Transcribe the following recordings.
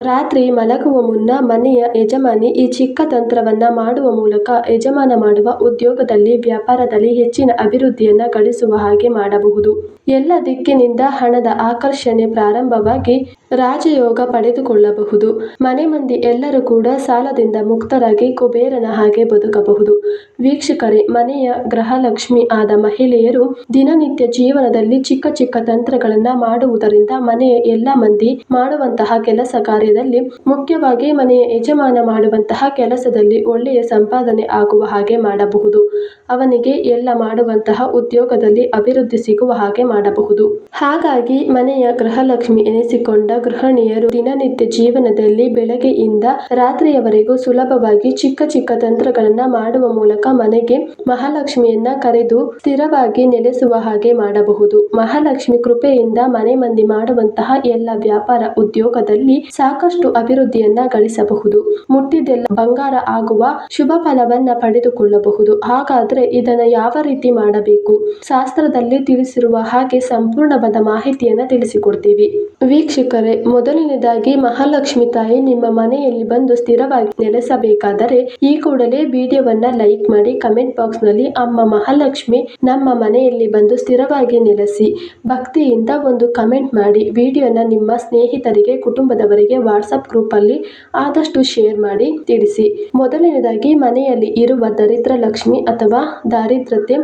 ರಾತ್ರಿ ಮಲಗುವ ಮುನ್ನ ಮನೆಯ ಯಜಮಾನಿ ಈ ಚಿಕ್ಕ ತಂತ್ರವನ್ನ ಮಾಡುವ ಮೂಲಕ ಯಜಮಾನ ಮಾಡುವ ಉದ್ಯೋಗದಲ್ಲಿ ವ್ಯಾಪಾರದಲ್ಲಿ ಹೆಚ್ಚಿನ ಅಭಿವೃದ್ಧಿಯನ್ನ ಗಳಿಸುವ ಹಾಗೆ ಮಾಡಬಹುದು. ಎಲ್ಲ ದಿಕ್ಕಿನಿಂದ ಹಣದ ಆಕರ್ಷಣೆ ಪ್ರಾರಂಭವಾಗಿ ರಾಜಯೋಗ ಪಡೆದುಕೊಳ್ಳಬಹುದು. ಮನೆ ಮಂದಿ ಎಲ್ಲರೂ ಕೂಡ ಸಾಲದಿಂದ ಮುಕ್ತರಾಗಿ ಕುಬೇರನ ಹಾಗೆ ಬದುಕಬಹುದು. ವೀಕ್ಷಕರೇ, ಮನೆಯ ಗೃಹಲಕ್ಷ್ಮಿ ಆದ ಮಹಿಳೆಯರು ದಿನನಿತ್ಯ ಜೀವನದಲ್ಲಿ ಚಿಕ್ಕ ಚಿಕ್ಕ ತಂತ್ರಗಳನ್ನ ಮಾಡುವುದರಿಂದ ಮನೆಯ ಎಲ್ಲ ಮಂದಿ ಮಾಡುವಂತಹ ಕೆಲಸ ಕಾರ್ಯದಲ್ಲಿ, ಮುಖ್ಯವಾಗಿ ಮನೆಯ ಯಜಮಾನ ಮಾಡುವಂತಹ ಕೆಲಸದಲ್ಲಿ ಒಳ್ಳೆಯ ಸಂಪಾದನೆ ಆಗುವ ಹಾಗೆ ಮಾಡಬಹುದು. ಅವನಿಗೆ ಎಲ್ಲ ಮಾಡುವಂತಹ ಉದ್ಯೋಗದಲ್ಲಿ ಅಭಿವೃದ್ಧಿ ಸಿಗುವ ಹಾಗೆ ಮಾಡಬಹುದು. ಹಾಗಾಗಿ ಮನೆಯ ಗೃಹಲಕ್ಷ್ಮಿ ಎನಿಸಿಕೊಂಡ ಗೃಹಿಣಿಯರು ದಿನನಿತ್ಯ ಜೀವನದಲ್ಲಿ ಬೆಳಗ್ಗೆಯಿಂದ ರಾತ್ರಿಯವರೆಗೂ ಸುಲಭವಾಗಿ ಚಿಕ್ಕ ಚಿಕ್ಕ ತಂತ್ರಗಳನ್ನ ಮಾಡುವ ಮೂಲಕ ಮನೆಗೆ ಮಹಾಲಕ್ಷ್ಮಿಯನ್ನ ಕರೆದು ಸ್ಥಿರವಾಗಿ ನೆಲೆಸುವ ಹಾಗೆ ಮಾಡಬಹುದು. ಮಹಾಲಕ್ಷ್ಮಿ ಕೃಪೆಯಿಂದ ಮನೆ ಮಂದಿ ಮಾಡುವಂತಹ ಎಲ್ಲ ವ್ಯಾಪಾರ ಉದ್ಯೋಗದಲ್ಲಿ ಸಾಕಷ್ಟು ಅಭಿವೃದ್ಧಿಯನ್ನ ಗಳಿಸಬಹುದು. ಮುಟ್ಟಿದೆಲ್ಲ ಬಂಗಾರ ಆಗುವ ಶುಭ ಫಲವನ್ನ ಪಡೆದುಕೊಳ್ಳಬಹುದು. ಹಾಗಾದ್ರೆ ಇದನ್ನ ಯಾವ ರೀತಿ ಮಾಡಬೇಕು? ಶಾಸ್ತ್ರದಲ್ಲಿ ತಿಳಿಸಿರುವ ಹಾಗೆ ಸಂಪೂರ್ಣವಾದ ಮಾಹಿತಿಯನ್ನು ತಿಳಿಸಿಕೊಡ್ತೀವಿ. ವೀಕ್ಷಕರೇ, ಮೊದಲನೇದಾಗಿ ಮಹಾಲಕ್ಷ್ಮಿ ತಾಯಿ ನಿಮ್ಮ ಮನೆಯಲ್ಲಿ ಬಂದು ಸ್ಥಿರವಾಗಿ ನೆಲೆಸಬೇಕಾದರೆ ಈ ಕೂಡಲೇ ವಿಡಿಯೋವನ್ನ ಲೈಕ್ ಮಾಡಿ, ಕಮೆಂಟ್ ಬಾಕ್ಸ್ನಲ್ಲಿ ಅಮ್ಮ ಮಹಾಲಕ್ಷ್ಮಿ ನಮ್ಮ ಮನೆಯಲ್ಲಿ ಬಂದು ಸ್ಥಿರವಾಗಿ ನೆಲೆಸಿ, ಭಕ್ತಿಯಿಂದ ಒಂದು ಕಮೆಂಟ್ ಮಾಡಿ, ವಿಡಿಯೋನ ನಿಮ್ಮ ಸ್ನೇಹಿತರಿಗೆ, ಕುಟುಂಬದವರಿಗೆ ವಾಟ್ಸಪ್ ಗ್ರೂಪ್ ಅಲ್ಲಿ ಆದಷ್ಟು ಶೇರ್ ಮಾಡಿ, ತಿಳಿಸಿ. ಮೊದಲನೇದಾಗಿ ಮನೆಯಲ್ಲಿ ಇರುವ ದರಿದ್ರ ಲಕ್ಷ್ಮಿ ಅಥವಾ ದಾರಿದ್ರತೆ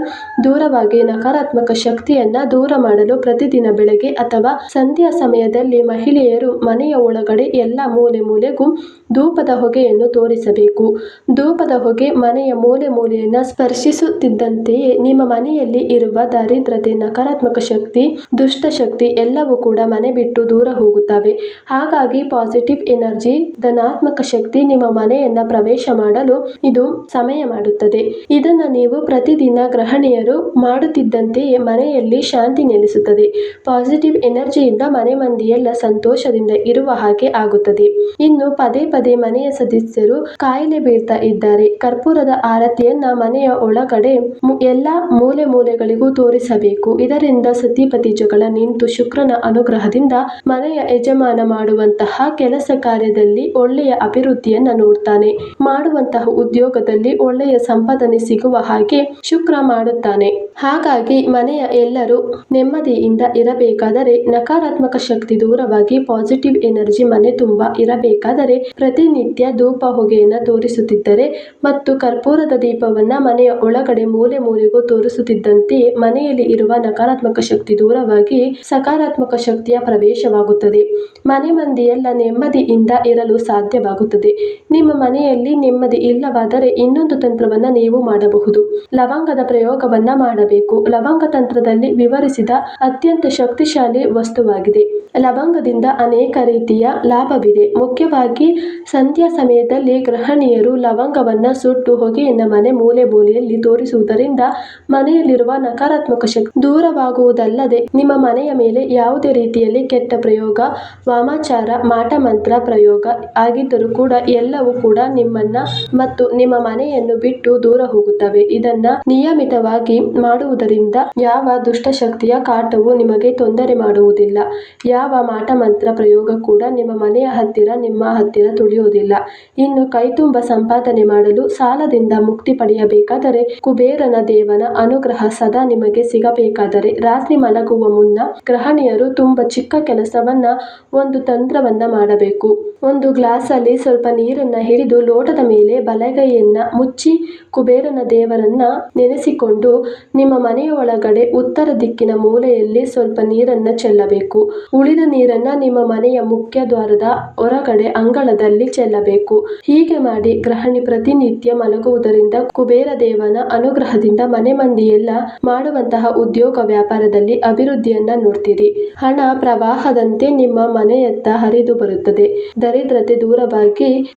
ದೂರವಾಗಿ ನಕಾರಾತ್ಮಕ ಶಕ್ತಿಯನ್ನ ದೂರ ಮಾಡಲು ಪ್ರತಿದಿನ ಬೆಳಗ್ಗೆ ಅಥವಾ ಸಂಧ್ಯಾ ಸಮಯದಲ್ಲಿ ಮಹಿಳೆಯರು ಮನೆಯ ಒಳಗಡೆ ಎಲ್ಲ ಮೂಲೆ ಮೂಲೆಗೂ ಧೂಪದ ಹೊಗೆಯನ್ನು ತೋರಿಸಬೇಕು. ಧೂಪದ ಹೊಗೆ ಮನೆಯ ಮೂಲೆ ಮೂಲೆಯನ್ನ ಸ್ಪರ್ಶಿಸುತ್ತಿದ್ದಂತೆಯೇ ನಿಮ್ಮ ಮನೆಯಲ್ಲಿ ಇರುವ ದಾರಿದ್ರತೆ ನಕಾರಾತ್ಮಕ ಶಕ್ತಿ, ದುಷ್ಟ ಶಕ್ತಿ ಎಲ್ಲವೂ ಕೂಡ ಮನೆ ಬಿಟ್ಟು ದೂರ ಹೋಗುತ್ತವೆ. ಹಾಗಾಗಿ ಪಾಸಿಟಿವ್ ಎನರ್ಜಿ ಧನಾತ್ಮಕ ಶಕ್ತಿ ನಿಮ್ಮ ಮನೆಯನ್ನ ಪ್ರವೇಶ ಮಾಡಲು ಇದು ಸಮಯ ಮಾಡುತ್ತದೆ. ಇದನ್ನ ನೀವು ಪ್ರತಿದಿನ ಗೃಹಿಣಿಯರು ಮಾಡುತ್ತಿದ್ದಂತೆಯೇ ಮನೆಯಲ್ಲಿ ಶಾಂತಿ ನೆಲೆಸುತ್ತದೆ. ಪಾಸಿಟಿವ್ ಎನರ್ಜಿಯಿಂದ ಮನೆ ಮಂದಿಯೆಲ್ಲ ಸಂತೋಷದಿಂದ ಇರುವ ಹಾಗೆ ಆಗುತ್ತದೆ. ಇನ್ನು ಪದೇ ಪದೇ ಮನೆಯ ಸದಸ್ಯರು ಕಾಯಿಲೆ ಬೀಳ್ತಾ ಇದ್ದಾರೆ. ಕರ್ಪೂರದ ಆರತಿಯನ್ನ ಮನೆಯ ಒಳಗಡೆ ಎಲ್ಲಾ ಮೂಲೆ ಮೂಲೆಗಳಿಗೂ ತೋರಿಸಬೇಕು. ಇದರಿಂದ ಸತಿಪತಿ ಜಗಳ ನಿಂತು ಶುಕ್ರನ ಅನುಗ್ರಹದಿಂದ ಮನೆಯ ಯಜಮಾನ ಮಾಡುವಂತಹ ಕೆಲಸ ಕಾರ್ಯದಲ್ಲಿ ಒಳ್ಳೆಯ ಅಭಿವೃದ್ಧಿಯನ್ನ ನೋಡ್ತಾನೆ. ಮಾಡುವಂತಹ ಉದ್ಯೋಗದಲ್ಲಿ ಒಳ್ಳೆಯ ಸಂಪಾದನೆ ಸಿಗುವ ಹಾಗೆ ಶುಕ್ರ ಮಾಡುತ್ತಾನೆ. ಹಾಗಾಗಿ ಮನೆಯ ಎಲ್ಲರೂ ನೆಮ್ಮದಿಯಿಂದ ಇರಬೇಕಾದರೆ ನಕಾರಾತ್ಮಕ ಶಕ್ತಿ ದೂರವಾಗಿ ಪಾಸಿಟಿವ್ ಎನರ್ಜಿ ಮನೆ ತುಂಬಾ ಇರಬೇಕಾದರೆ ಪ್ರತಿನಿತ್ಯ ಧೂಪ ಹೊಗೆಯನ್ನು ತೋರಿಸುತ್ತಿದ್ದರೆ ಮತ್ತು ಕರ್ಪೂರದ ದೀಪವನ್ನ ಮನೆಯ ಒಳಗಡೆ ಮೂಲೆ ಮೂಲೆಗೂ ತೋರಿಸುತ್ತಿದ್ದಂತೆಯೇ ಮನೆಯಲ್ಲಿ ಇರುವ ನಕಾರಾತ್ಮಕ ಶಕ್ತಿ ದೂರವಾಗಿ ಸಕಾರಾತ್ಮಕ ಶಕ್ತಿಯ ಪ್ರವೇಶವಾಗುತ್ತದೆ. ಮನೆ ಮಂದಿಯೆಲ್ಲ ನೆಮ್ಮದಿಯಿಂದ ಇರಲು ಸಾಧ್ಯವಾಗುತ್ತದೆ. ನಿಮ್ಮ ಮನೆಯಲ್ಲಿ ನೆಮ್ಮದಿ ಇಲ್ಲವಾದರೆ ಇನ್ನೊಂದು ತಂತ್ರವನ್ನ ನೀವು ಮಾಡಬಹುದು. ಲವಂಗದ ಪ್ರಯೋಗವನ್ನ ಮಾಡಬೇಕು. ಲವಂಗ ತಂತ್ರದಲ್ಲಿ ವಿವರಿಸಿದ ಅತ್ಯಂತ ಶಕ್ತಿಶಾಲಿ ವಸ್ತುವಾಗಿದೆ. ಲವಂಗದಿಂದ ಅನೇಕ ರೀತಿಯ ಲಾಭವಿದೆ. ಮುಖ್ಯವಾಗಿ ಸಂಧ್ಯಾ ಸಮಯದಲ್ಲಿ ಗೃಹಿಣಿಯರು ಲವಂಗವನ್ನು ಸುಟ್ಟು ಹೊಗೆಯಿಂದ ಮನೆ ಮೂಲೆ ಮೂಲೆಯಲ್ಲಿ ತೋರಿಸುವುದರಿಂದ ಮನೆಯಲ್ಲಿರುವ ನಕಾರಾತ್ಮಕ ಶಕ್ತಿ ದೂರವಾಗುವುದಲ್ಲದೆ ನಿಮ್ಮ ಮನೆಯ ಮೇಲೆ ಯಾವುದೇ ರೀತಿಯಲ್ಲಿ ಕೆಟ್ಟ ಪ್ರಯೋಗ, ವಾಮಾಚಾರ ಮಾಟ ಮಂತ್ರ ಪ್ರಯೋಗ ಆಗಿದ್ದರೂ ಕೂಡ ಎಲ್ಲವೂ ಕೂಡ ನಿಮ್ಮನ್ನ ಮತ್ತು ನಿಮ್ಮ ಮನೆಯನ್ನು ಬಿಟ್ಟು ದೂರ ಹೋಗುತ್ತವೆ. ಇದನ್ನ ನಿಯಮಿತವಾಗಿ ಮಾಡುವುದರಿಂದ ಯಾವ ದುಷ್ಟಶಕ್ತಿಯ ಕಾಟವು ನಿಮಗೆ ತೊಂದರೆ ಮಾಡುವುದಿಲ್ಲ. ಯಾವ ಮಾಟ ಮಂತ್ರ ಪ್ರಯೋಗ ಕೂಡ ನಿಮ್ಮ ಮನೆಯ ಹತ್ತಿರ, ನಿಮ್ಮ ಹತ್ತಿರ ತುಳಿಯುವುದಿಲ್ಲ. ಇನ್ನು ಕೈತುಂಬ ಸಂಪಾದನೆ ಮಾಡಲು ಸಾಲದಿಂದ ಮುಕ್ತಿ ಪಡೆಯಬೇಕಾದರೆ ಕುಬೇರನ ದೇವನ ಅನುಗ್ರಹ ಸದಾ ನಿಮಗೆ ಸಿಗಬೇಕಾದರೆ. ರಾತ್ರಿ ಮಲಗುವ ಮುನ್ನ ಗ್ರಹಣಿಯರು ತುಂಬಾ ಚಿಕ್ಕ ಕೆಲಸವನ್ನ, ಒಂದು ತಂತ್ರವನ್ನ ಮಾಡಬೇಕು. ಒಂದು ಗ್ಲಾಸಲ್ಲಿ ಸ್ವಲ್ಪ ನೀರನ್ನ ಹಿಡಿದು ಲೋಟದ ಮೇಲೆ ಬಲಗೈಯನ್ನ ಮುಚ್ಚಿ ಕುಬೇರನ ದೇವರನ್ನ ನೆನೆಸಿಕೊಂಡು ನಿಮ್ಮ ಮನೆಯ ಒಳಗಡೆ ಉತ್ತರ ದಿಕ್ಕಿನ ಮೂಲೆಯಲ್ಲಿ ಸ್ವಲ್ಪ ನೀರನ್ನ ಚೆಲ್ಲಬೇಕು. ಉಳಿದ ನೀರನ್ನ ನಿಮ್ಮ ಮನೆಯ ಮುಖ್ಯ ದ್ವಾರದ ಹೊರಗಡೆ ಅಂಗಳದಲ್ಲಿ ಚೆಲ್ಲಬೇಕು. ಹೀಗೆ ಮಾಡಿ ಗೃಹಿಣಿ ಪ್ರತಿನಿತ್ಯ ಮಲಗುವುದರಿಂದ ಕುಬೇರ ದೇವನ ಅನುಗ್ರಹದಿಂದ ಮನೆ ಮಂದಿಯೆಲ್ಲ ಮಾಡುವಂತಹ ಉದ್ಯೋಗ ವ್ಯಾಪಾರದಲ್ಲಿ ಅಭಿವೃದ್ಧಿಯನ್ನ ನೋಡ್ತೀರಿ. ಹಣ ಪ್ರವಾಹದಂತೆ ನಿಮ್ಮ ಮನೆಯತ್ತ ಹರಿದು ಬರುತ್ತದೆ. ದರಿದ್ರತೆ ದೂರವಾಗಿ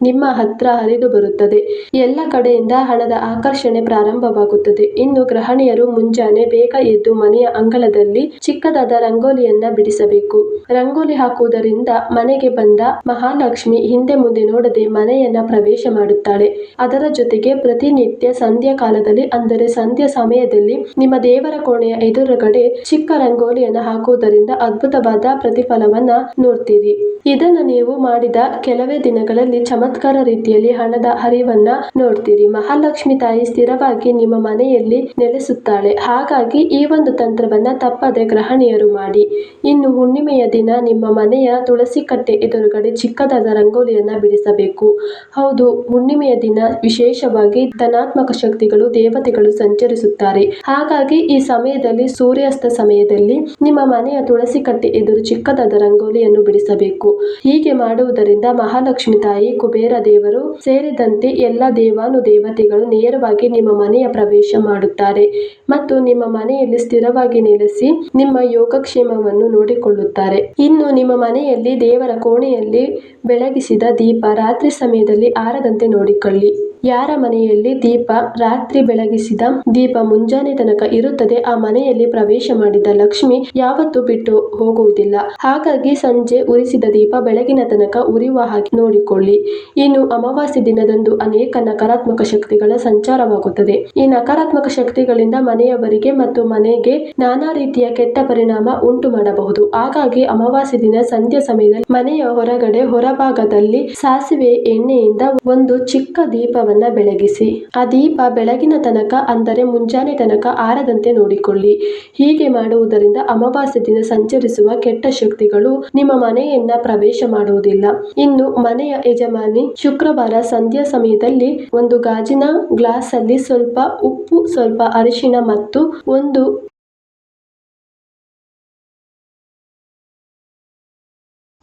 ನಿಮ್ಮ ಹತ್ರ ಹರಿದು ಬರುತ್ತದೆ. ಎಲ್ಲ ಕಡೆಯಿಂದ ಹಣದ ಆಕರ್ಷಣೆ ಪ್ರಾರಂಭವಾಗುತ್ತದೆ. ಇನ್ನು ಗೃಹಿಣಿಯರು ಮುಂಜಾನೆ ಬೇಗ ಎದ್ದು ಮನೆಯ ಅಂಗಳದಲ್ಲಿ ಚಿಕ್ಕದಾದ ರಂಗೋಲಿಯನ್ನ ಬಿಡಿಸಬೇಕು. ರಂಗೋಲಿ ಹಾಕುವುದರಿಂದ ಮನೆಗೆ ಬಂದ ಮಹಾಲಕ್ಷ್ಮಿ ಹಿಂದೆ ಮುಂದೆ ನೋಡದೆ ಮನೆಯನ್ನ ಪ್ರವೇಶ ಮಾಡುತ್ತಾಳೆ. ಅದರ ಜೊತೆಗೆ ಪ್ರತಿನಿತ್ಯ ಸಂಧ್ಯಾ ಕಾಲದಲ್ಲಿ ಅಂದರೆ ಸಂಧ್ಯಾ ಸಮಯದಲ್ಲಿ ನಿಮ್ಮ ದೇವರ ಕೋಣೆಯ ಎದುರುಗಡೆ ಚಿಕ್ಕ ರಂಗೋಲಿಯನ್ನ ಹಾಕುವುದರಿಂದ ಅದ್ಭುತವಾದ ಪ್ರತಿಫಲವನ್ನ ನೋಡ್ತೀರಿ. ಇದನ್ನು ನೀವು ಮಾಡಿದ ಕೆಲವೇ ದಿನಗಳಲ್ಲಿ ಚಮತ್ಕಾರ ರೀತಿಯಲ್ಲಿ ಹಣದ ಹರಿವನ್ನ ನೋಡ್ತೀರಿ. ಮಹಾಲಕ್ಷ್ಮಿ ತಾಯಿ ಸ್ಥಿರವಾಗಿ ನಿಮ್ಮ ಮನೆಯಲ್ಲಿ ನೆಲೆಸುತ್ತಾಳೆ. ಹಾಗಾಗಿ ಈ ಒಂದು ತಂತ್ರವನ್ನ ತಪ್ಪದೆ ಗ್ರಹಣೀಯರು ಮಾಡಿ. ಇನ್ನು ಹುಣ್ಣಿಮೆಯ ದಿನ ನಿಮ್ಮ ಮನೆಯ ತುಳಸಿ ಕಟ್ಟೆ ಎದುರುಗಡೆ ಚಿಕ್ಕದಾದ ರಂಗೋಲಿಯನ್ನ ಬಿಡಿಸಬೇಕು. ಹೌದು, ಹುಣ್ಣಿಮೆಯ ದಿನ ವಿಶೇಷವಾಗಿ ಧನಾತ್ಮಕ ಶಕ್ತಿಗಳು, ದೇವತೆಗಳು ಸಂಚರಿಸುತ್ತಾರೆ. ಹಾಗಾಗಿ ಈ ಸಮಯದಲ್ಲಿ ಸೂರ್ಯಾಸ್ತ ಸಮಯದಲ್ಲಿ ನಿಮ್ಮ ಮನೆಯ ತುಳಸಿ ಕಟ್ಟೆ ಎದುರು ಚಿಕ್ಕದಾದ ರಂಗೋಲಿಯನ್ನು ಬಿಡಿಸಬೇಕು. ಹೀಗೆ ಮಾಡುವುದರಿಂದ ಮಹಾಲಕ್ಷ್ಮಿ ತಾಯಿ ಕುಬೇರ ದೇವರು ಸೇರಿದಂತೆ ಎಲ್ಲ ದೇವಾನು ದೇವತೆಗಳು ನೇರವಾಗಿ ನಿಮ್ಮ ಮನೆಯ ಪ್ರವೇಶ ಮಾಡುತ್ತಾರೆ ಮತ್ತು ನಿಮ್ಮ ಮನೆಯಲ್ಲಿ ಸ್ಥಿರವಾಗಿ ನೆಲೆಸಿ ನಿಮ್ಮ ಯೋಗಕ್ಷೇಮವನ್ನು ನೋಡಿಕೊಳ್ಳುತ್ತಾರೆ. ಇನ್ನು ನಿಮ್ಮ ಮನೆಯಲ್ಲಿ ದೇವರ ಕೋಣೆಯಲ್ಲಿ ಬೆಳಗಿಸಿದ ದೀಪ ರಾತ್ರಿ ಸಮಯದಲ್ಲಿ ಆರದಂತೆ ನೋಡಿಕೊಳ್ಳಿ. ಯಾರ ಮನೆಯಲ್ಲಿ ದೀಪ ರಾತ್ರಿ ಬೆಳಗಿಸಿದ ದೀಪ ಮುಂಜಾನೆ ತನಕ ಇರುತ್ತದೆ, ಆ ಮನೆಯಲ್ಲಿ ಪ್ರವೇಶ ಮಾಡಿದ ಲಕ್ಷ್ಮಿ ಯಾವತ್ತೂ ಬಿಟ್ಟು ಹೋಗುವುದಿಲ್ಲ. ಹಾಗಾಗಿ ಸಂಜೆ ಉರಿಸಿದ ದೀಪ ಬೆಳಗಿನ ತನಕ ಉರಿಯುವ ಹಾಗೆ ನೋಡಿಕೊಳ್ಳಿ. ಇನ್ನು ಅಮಾವಾಸ್ಯೆ ದಿನದಂದು ಅನೇಕ ನಕಾರಾತ್ಮಕ ಶಕ್ತಿಗಳ ಸಂಚಾರವಾಗುತ್ತದೆ. ಈ ನಕಾರಾತ್ಮಕ ಶಕ್ತಿಗಳಿಂದ ಮನೆಯವರಿಗೆ ಮತ್ತು ಮನೆಗೆ ನಾನಾ ರೀತಿಯ ಕೆಟ್ಟ ಪರಿಣಾಮ ಉಂಟು ಮಾಡಬಹುದು. ಹಾಗಾಗಿ ಅಮಾವಾಸ್ಯ ದಿನ ಸಂಧ್ಯಾ ಸಮಯದಲ್ಲಿ ಮನೆಯ ಹೊರಗಡೆ, ಹೊರಭಾಗದಲ್ಲಿ ಸಾಸಿವೆ ಎಣ್ಣೆಯಿಂದ ಒಂದು ಚಿಕ್ಕ ದೀಪವನ್ನ ಬೆಳಗಿಸಿ. ಆ ದೀಪ ಬೆಳಗಿನ ತನಕ, ಅಂದರೆ ಮುಂಜಾನೆ ತನಕ ಆರದಂತೆ ನೋಡಿಕೊಳ್ಳಿ. ಹೀಗೆ ಮಾಡುವುದರಿಂದ ಅಮಾವಾಸ್ಯ ದಿನ ಸಂಚರಿಸುವ ಕೆಟ್ಟ ಶಕ್ತಿಗಳು ನಿಮ್ಮ ಮನೆಯನ್ನ ಪ್ರವೇಶ ಮಾಡುವುದಿಲ್ಲ. ಇನ್ನು ಮನೆಯ ಯಜಮಾನಿ ಶುಕ್ರವಾರ ಸಂಧ್ಯಾ ಸಮಯದಲ್ಲಿ ಒಂದು ಗಾಜಿನ ಗ್ಲಾಸ್ ಅಲ್ಲಿ ಸ್ವಲ್ಪ ಉಪ್ಪು, ಸ್ವಲ್ಪ ಅರಿಶಿಣ ಮತ್ತು ಒಂದು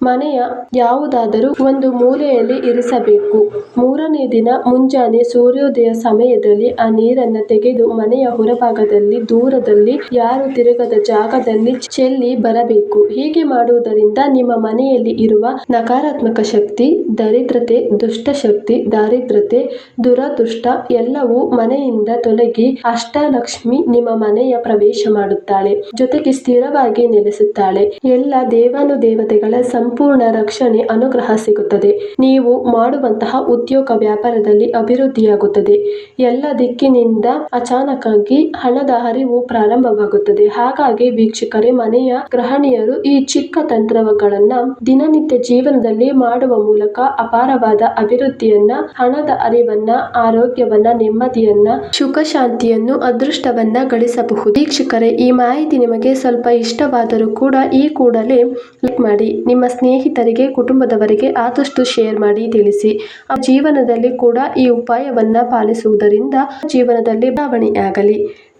ಮನೆಯ ಯಾವುದಾದರೂ ಒಂದು ಮೂಲೆಯಲ್ಲಿ ಇರಿಸಬೇಕು. ಮೂರನೇ ದಿನ ಮುಂಜಾನೆ ಸೂರ್ಯೋದಯ ಸಮಯದಲ್ಲಿ ಆ ನೀರನ್ನು ತೆಗೆದು ಮನೆಯ ಹೊರಭಾಗದಲ್ಲಿ ದೂರದಲ್ಲಿ ಯಾರು ತಿರುಗದ ಜಾಗದಲ್ಲಿ ಚೆಲ್ಲಿ ಬರಬೇಕು. ಹೀಗೆ ಮಾಡುವುದರಿಂದ ನಿಮ್ಮ ಮನೆಯಲ್ಲಿ ಇರುವ ನಕಾರಾತ್ಮಕ ಶಕ್ತಿ, ದರಿದ್ರತೆ ದುಷ್ಟಶಕ್ತಿ ದಾರಿದ್ರತೆ ದುರದೃಷ್ಟ ಎಲ್ಲವೂ ಮನೆಯಿಂದ ತೊಲಗಿ ಅಷ್ಟಲಕ್ಷ್ಮಿ ನಿಮ್ಮ ಮನೆಯ ಪ್ರವೇಶ ಮಾಡುತ್ತಾಳೆ. ಜೊತೆಗೆ ಸ್ಥಿರವಾಗಿ ನೆಲೆಸುತ್ತಾಳೆ. ಎಲ್ಲ ದೇವಾನು ದೇವತೆಗಳ ಸಂಪೂರ್ಣ ರಕ್ಷಣೆ ಅನುಗ್ರಹ ಸಿಗುತ್ತದೆ. ನೀವು ಮಾಡುವಂತಹ ಉದ್ಯೋಗ ವ್ಯಾಪಾರದಲ್ಲಿ ಅಭಿವೃದ್ಧಿಯಾಗುತ್ತದೆ. ಎಲ್ಲ ದಿಕ್ಕಿನಿಂದ ಅಚಾನಕ್ಕಾಗಿ ಹಣದ ಹರಿವು ಪ್ರಾರಂಭವಾಗುತ್ತದೆ. ಹಾಗಾಗಿ ವೀಕ್ಷಕರೇ, ಮನೆಯ ಗ್ರಹಣಿಯರು ಈ ಚಿಕ್ಕ ತಂತ್ರಗಳನ್ನ ದಿನನಿತ್ಯ ಜೀವನದಲ್ಲಿ ಮಾಡುವ ಮೂಲಕ ಅಪಾರವಾದ ಅಭಿವೃದ್ಧಿಯನ್ನ, ಹಣದ ಅರಿವನ್ನ, ಆರೋಗ್ಯವನ್ನ, ನೆಮ್ಮದಿಯನ್ನ, ಸುಖ ಶಾಂತಿಯನ್ನು, ಅದೃಷ್ಟವನ್ನ ಗಳಿಸಬಹುದು. ವೀಕ್ಷಕರೇ, ಈ ಮಾಹಿತಿ ನಿಮಗೆ ಸ್ವಲ್ಪ ಇಷ್ಟವಾದರೂ ಕೂಡ ಈ ಕೂಡಲೇ ಕ್ಲಿಕ್ ಮಾಡಿ. ನಿಮ್ಮ ಸ್ನೇಹಿತರಿಗೆ, ಕುಟುಂಬದವರಿಗೆ ಆದಷ್ಟು ಶೇರ್ ಮಾಡಿ ತಿಳಿಸಿ. ಜೀವನದಲ್ಲಿ ಕೂಡ ಈ ಉಪಾಯವನ್ನು ಪಾಲಿಸುವುದರಿಂದ ಜೀವನದಲ್ಲಿ ಬದಲಾವಣೆಯಾಗಲಿ.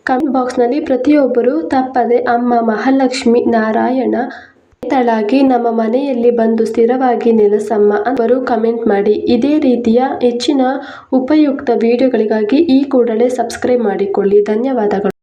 ಕಮೆಂಟ್ ಬಾಕ್ಸ್ನಲ್ಲಿ ಪ್ರತಿಯೊಬ್ಬರು ತಪ್ಪದೆ ಅಮ್ಮ ಮಹಾಲಕ್ಷ್ಮಿ ನಾರಾಯಣ ತಳಾಗಿ ನಮ್ಮ ಮನೆಯಲ್ಲಿ ಬಂದು ಸ್ಥಿರವಾಗಿ ನೆಲೆಸಮ್ಮ ಅವರು ಕಮೆಂಟ್ ಮಾಡಿ. ಇದೇ ರೀತಿಯ ಹೆಚ್ಚಿನ ಉಪಯುಕ್ತ ವಿಡಿಯೋಗಳಿಗಾಗಿ ಈ ಕೂಡಲೇ ಸಬ್ಸ್ಕ್ರೈಬ್ ಮಾಡಿಕೊಳ್ಳಿ. ಧನ್ಯವಾದಗಳು.